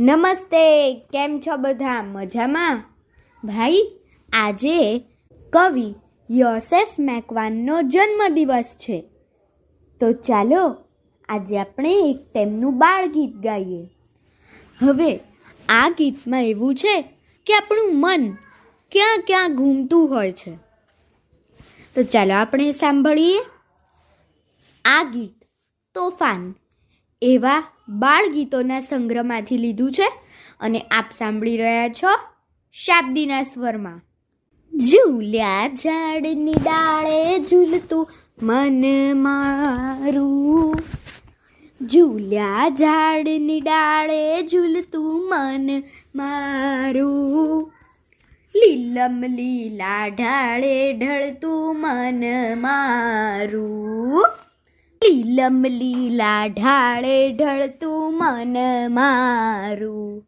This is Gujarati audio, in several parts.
નમસ્તે, કેમ છો બધા? મજામાં? ભાઈ, આજે કવિ યોસેફ મેકવાનનો જન્મદિવસ છે. તો ચાલો, આજે આપણે એક તેમનું બાળગીત ગાઈએ. હવે, આ ગીતમાં એવું છે કે આપણું મન ક્યાં ક્યાં ઘૂમતું હોય છે. તો ચાલો આપણે સાંભળીએ. આ ગીત તોફાન એવા બાળગીતોના સંગ્રહમાંથી લીધું છે અને આપ સાંભળી રહ્યા છો શાબ્દીના સ્વરમાં. ઝૂલ્યા ઝાડની ડાળે ઝૂલતું મન મારું. ઝૂલ્યા ઝાડની ડાળે ઝૂલતું મન મારું. લીલમ લીલા ઢાળે ઢળતું મન મારું. લીલમ લીલા ઢાળે ઢળતું મન મારું.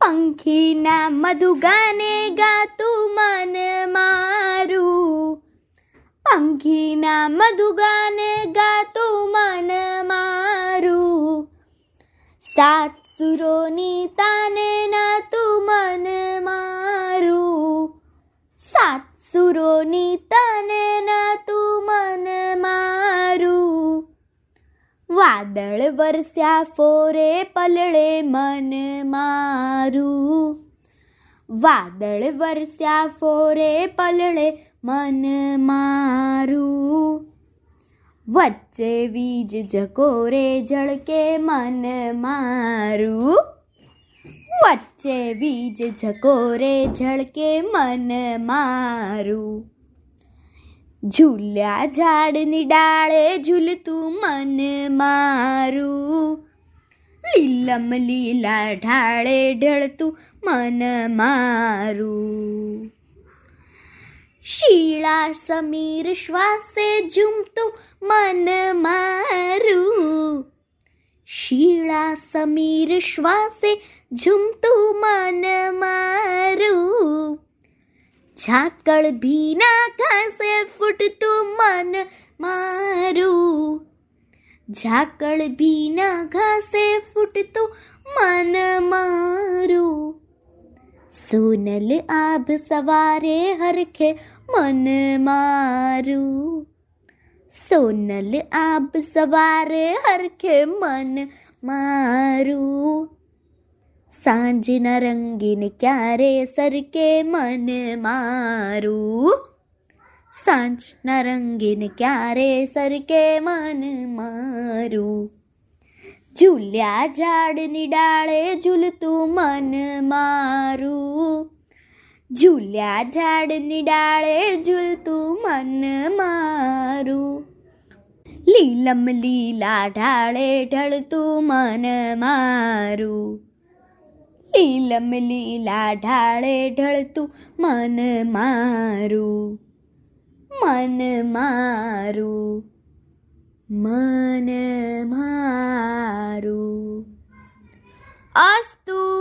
પંખીના મધુગાને ગાતું મન મારું. પંખીના મધુગાને ગાતું મન મારું. સાત સુરોની તાને નાતું મન મારું. સાત સુરોની વાદળ વરસ્યા ફોરે પલળે મન મારું. વાદળ વરસ્યા ફોરે પલળે મન મારું. વચ્ચે વીજ જકોરે ઝળકે મન મારું. વચ્ચે વીજ જકોરે ઝળકે મન મારું. ઝૂલ્યા ઝાડની ડાળે ઝૂલતું મન મારું. લીલમ લીલા ઢાળે ઢળતું મન મારું. શીળા સમીર શ્વાસે ઝૂમતું મન મારું. શીળા સમીર શ્વાસે ઝૂમતું મન મારું. ઝાકળ ભીના ઘાસે ફૂટતું મન મારું. ઝાકળ ભીના ઘાસે ફૂટતું મન મારું. સોનલ આભ સવારે હરખે મન મારું. સોનલ આભ સવારે હરખે મન મારું. સાંજના રંગીન ક્યારે સરકે મન મારું? સાંજના રંગીન ક્યારે સરકે મન મારું? ઝૂલ્યા ઝાડની ડાળે ઝૂલતું મન મારું. ઝૂલ્યા ઝાડની ડાળે ઝૂલતું મન મારું. લીલમ લીલા ઢાળે ઢળતું મન મારું. લીલમ લીલા ઢાળે ઢળતું મન મારું મન મારું મન મારું. અસ્તુ